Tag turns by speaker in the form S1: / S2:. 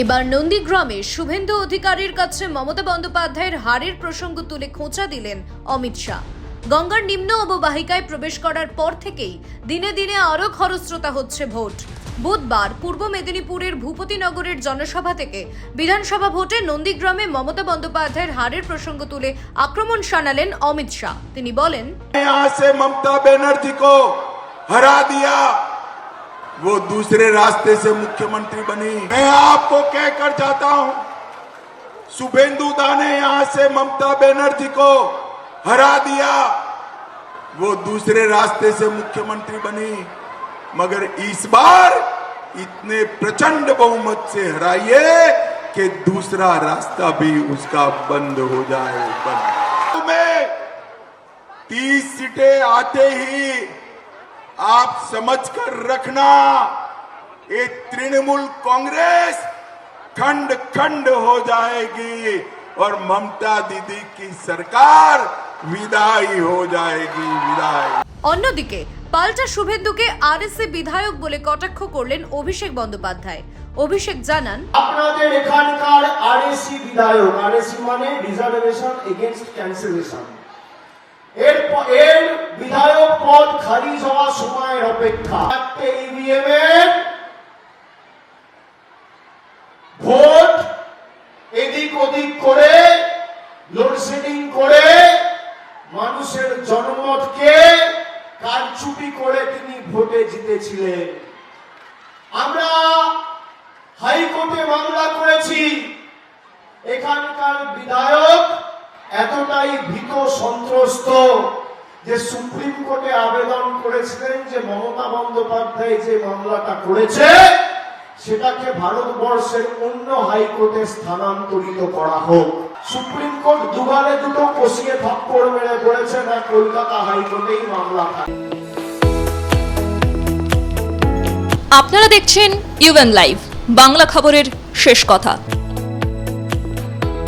S1: এবার নন্দীগ্রামে শুভেন্দু অধিকারীর কাছে মমতা বন্দ্যোপাধ্যায়ের হারের প্রসঙ্গ তুলে খোঁচা দিলেন অমিত শাহ। গঙ্গার নিম্ন অববাহিকায় প্রবেশ করার পর থেকেই দিনে দিনে আরও খরস্রোতা হচ্ছে ভোট। বুধবার পূর্ব মেদিনীপুরের ভূপতিনগরের জনসভা থেকে বিধানসভা ভোটে নন্দীগ্রামে মমতা বন্দ্যোপাধ্যায়ের হারের প্রসঙ্গ তুলে আক্রমণ শানালেন অমিত শাহ। তিনি বলেন
S2: মমতা ব্যানার্জি কো হারা দিয়া वो दूसरे रास्ते से मुख्यमंत्री बनी। मैं आपको कहकर जाता हूँ, शुभेंदु दा ने यहाँ से ममता बनर्जी को हरा दिया। वो दूसरे रास्ते से मुख्यमंत्री बनी, मगर इस बार इतने प्रचंड बहुमत से हराइए कि दूसरा रास्ता भी उसका बंद हो जाए। बंद। में तीस सीटें आते ही आप समझ कर रखना ये तृणमूल कांग्रेस खंड खंड हो जाएगी और ममता दीदी की सरकार विदाई हो जाएगी विदाई
S1: অন্যদিকে পাল্টা শুভেন্দুকে আরএসএ বিধায়ক বলে কটাক্ষ করলেন অভিষেক বন্দ্যোপাধ্যায় অভিষেক জানান
S3: আপনাদের এখানকার আরএসি বিধায়ক আরএসি মানে রিজার্ভেশন এগেনস্ট ক্যান্সেলেশন এর প- এর বিধায়ক পদ খারিজ হওয়ার সময়ের অপেক্ষা। ইভিএম এর ভোট এদিক ওদিক করে লোডশেডিং করে, মানুষের জনমতকে কারচুপি করে তিনি ভোটে জিতেছিলেন। আমরা হাইকোর্টে মামলা করেছি। এখানকার বিধায়ক এতটাই ভীত সন্ত্রস্ত। যে সুপ্রিম কোর্টে আবেদন করেছিলেন যে মমতা বন্দ্যোপাধ্যায় যে মামলাটা করেছে, সেটাকে ভারতবর্ষের অন্য হাইকোর্টে স্থানান্তরিত করা হোক। সুপ্রিম কোর্ট দুগালে দুটো কষিয়ে থাপ্পড় মেরে বলেছে না কলকাতা হাইকোর্টেই মামলা
S4: আপনারা দেখছেন ইউএন লাইভ বাংলা খবরের শেষ কথা।